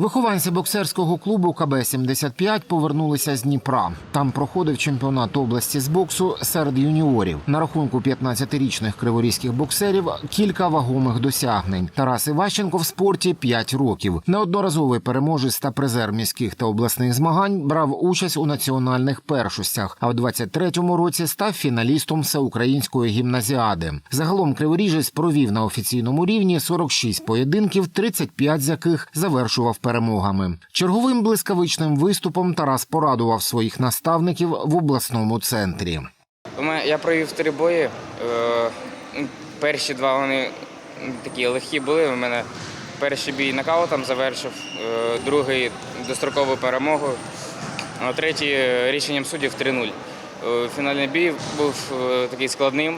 Вихованці боксерського клубу КБ-75 повернулися з Дніпра. Там проходив чемпіонат області з боксу серед юніорів. На рахунку 15-річних криворізьких боксерів кілька вагомих досягнень. Тарас Іващенко в спорті 5 років. Неодноразовий переможець та призер міських та обласних змагань брав участь у національних першостях. А в 23-му році став фіналістом всеукраїнської гімназіади. Загалом криворіжець провів на офіційному рівні 46 поєдинків, 35 з яких завершував перемогами. Черговим блискавичним виступом Тарас порадував своїх наставників в обласному центрі. Я провів три бої. Е, ну, Перші два вони такі легкі були. У мене перший бій нокаутом завершив, е, другий дострокову перемогу, а третій е, рішенням суддів 3-0. Е, Фінальний бій був такий складним.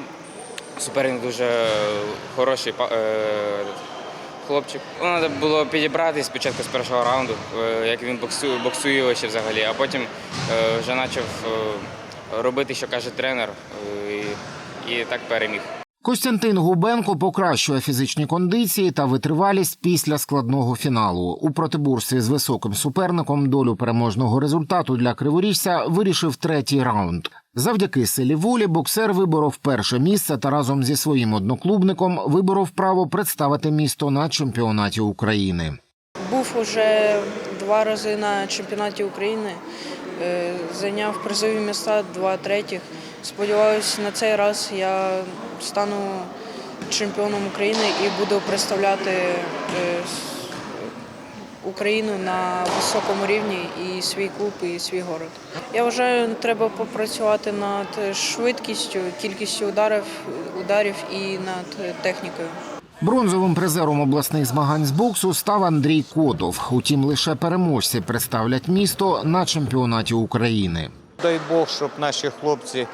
Суперник дуже хороший хлопчик. Ну, Треба було підібрати спочатку з першого раунду, е, як він боксує, боксує взагалі, а потім е, вже почав е, робити, що каже тренер, е, і, і так переміг. Костянтин Губенко покращує фізичні кондиції та витривалість після складного фіналу. У протиборстві з високим суперником долю переможного результату для криворіжця вирішив третій раунд. Завдяки силі волі боксер виборов перше місце та разом зі своїм одноклубником виборов право представити місто на чемпіонаті України. Був уже два рази на чемпіонаті України, е, зайняв призові міста два третіх. Сподіваюсь, на цей раз я стану чемпіоном України і буду представляти е, Україну на високому рівні і свій клуб, і свій город. Я вважаю, треба попрацювати над швидкістю, кількістю ударів, ударів і над технікою. Бронзовим призером обласних змагань з боксу став Андрій Котов. Утім, лише переможці представлять місто на чемпіонаті України. Дай Бог, щоб наші хлопці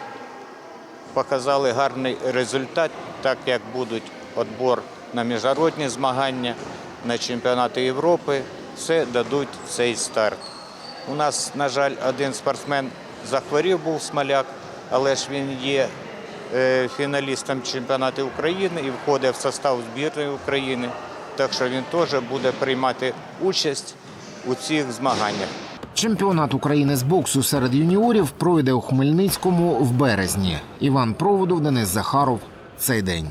показали гарний результат, так як будуть відбор на міжнародні змагання, на чемпіонати Європи, все дадуть цей старт. У нас, на жаль, один спортсмен захворів, був смоляк, але ж він є е, фіналістом чемпіонату України і входить в состав збірної України. Так що він теж буде приймати участь у цих змаганнях. Чемпіонат України з боксу серед юніорів пройде у Хмельницькому в березні. Іван Проводов, Денис Захаров. Цей день.